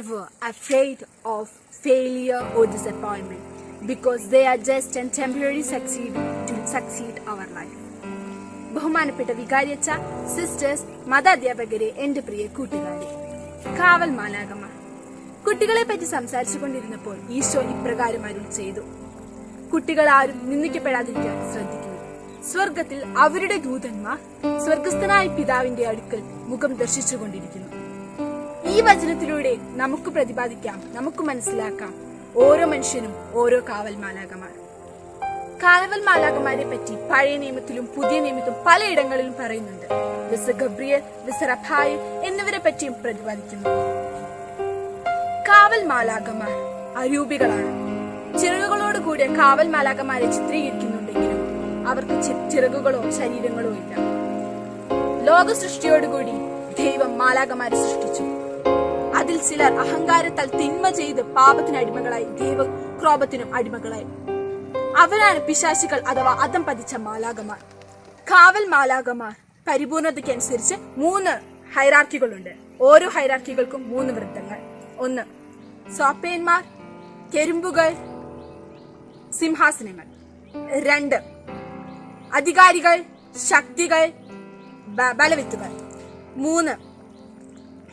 afraid of failure or disappointment because they are just a temporary succeed to succeed our life. ബഹുമാനപ്പെട്ട വികാരിയച്ച sisters മതാധ്യാപകരെ എന്റെ പ്രിയ കൂട്ടുകാരെ കാവൽ മാലാകമാർ കുട്ടികളെ പറ്റി സംസാരിച്ചു കൊണ്ടിരുന്നപ്പോൾ ഈശോ ഇപ്രകാരം അരുൾ ചെയ്തു. കുട്ടികൾ ആരും നിന്ദിക്കപ്പെടാതിരിക്കാൻ ശ്രദ്ധിക്കുന്നു. സ്വർഗത്തിൽ അവരുടെ ദൂതന്മാർ സ്വർഗസ്ഥനായ പിതാവിന്റെ അടുക്കൽ മുഖം ദർശിച്ചുകൊണ്ടിരിക്കുന്നു ഈ വചനത്തിലൂടെ നമുക്ക് പ്രതിപാദിക്കാം നമുക്ക് മനസ്സിലാക്കാം. ഓരോ മനുഷ്യനും ഓരോ കാവൽ മാലാകമാർ കാവൽ മാലാകമാരെ പറ്റി പഴയ നിയമത്തിലും പുതിയ നിയമത്തിലും പലയിടങ്ങളിലും പറയുന്നുണ്ട്. വിസ ഗബ്രിയൽ വിസ റഫായൽ എന്നിവരെ പറ്റിയും പ്രതിപാദിക്കുന്നു. കാവൽ മാലാകമാർ അരൂപികളാണ്. ചിറകുകളോട് കൂടിയ കാവൽ മാലാകമാരെ ചിത്രീകരിക്കുന്നുണ്ടെങ്കിലും അവർക്ക് ചിറകുകളോ ശരീരങ്ങളോ ഇല്ല. ലോക സൃഷ്ടിയോടുകൂടി ദൈവം മാലാകമാരെ സൃഷ്ടിച്ചു. അതിൽ ചിലർ അഹങ്കാരത്താൽ തിന്മ ചെയ്ത് പാപത്തിന് അടിമകളായി ദൈവ ക്രോപത്തിനും അടിമകളായി. അവരാണ് പിശാചികൾ അഥവാ അതം പതിച്ച മാലാകമാർ കാവൽ മാലാകമാർ പരിപൂർണതയ്ക്കനുസരിച്ച് മൂന്ന് ഹൈറാർക്കികളുണ്ട്. ഓരോ ഹൈറാർക്കികൾക്കും മൂന്ന് വൃത്തങ്ങൾ. ഒന്ന് സോപ്പേന്മാർ കെരുമ്പുകൾ സിംഹാസനങ്ങൾ. രണ്ട് അധികാരികൾ ശക്തികൾ ബലവിത്തുകൾ. മൂന്ന്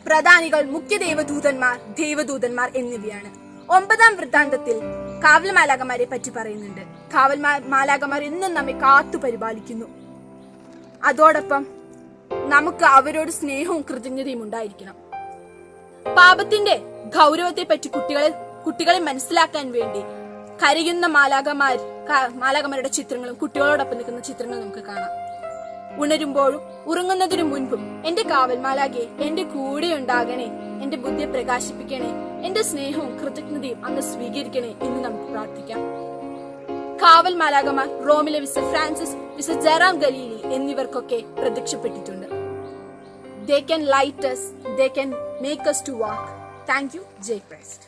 പ്രധാനികൾ മുഖ്യ ദേവദൂതന്മാർ ദേവദൂതന്മാർ എന്നിവയാണ്. ഒമ്പതാം വൃത്താന്തത്തിൽ കാവൽ മാലാകമാരെ പറ്റി പറയുന്നുണ്ട്. കാവൽ മാലാകമാർ എന്നും നമ്മെ കാത്തു പരിപാലിക്കുന്നു. അതോടൊപ്പം നമുക്ക് അവരോട് സ്നേഹവും കൃതജ്ഞതയും ഉണ്ടായിരിക്കണം. പാപത്തിന്റെ ഗൗരവത്തെ പറ്റി കുട്ടികളെ കുട്ടികളെ മനസ്സിലാക്കാൻ വേണ്ടി കരയുന്ന മാലാകമാർ മാലാകമാരുടെ ചിത്രങ്ങളും കുട്ടികളോടൊപ്പം നിൽക്കുന്ന ചിത്രങ്ങളും നമുക്ക് കാണാം. ഉണരുമ്പോഴും ഉറങ്ങുന്നതിനു മുൻപും എന്റെ കാവൽമാലാകെ എന്റെ കൂടെ ഉണ്ടാകണേ എന്റെ ബുദ്ധിയെ പ്രകാശിപ്പിക്കണേ എന്റെ സ്നേഹവും കൃതജ്ഞതയും അങ്ങ് സ്വീകരിക്കണേ എന്ന് നമുക്ക് പ്രാർത്ഥിക്കാം. കാവൽ മാലാകമാർ റോമിലെ വിസ ഫ്രാൻസിസ് വിസ ജറാം ഗലീലി എന്നിവർക്കൊക്കെ പ്രത്യക്ഷപ്പെട്ടിട്ടുണ്ട്. They can light us they can make us to walk. Thank you. Jay christ.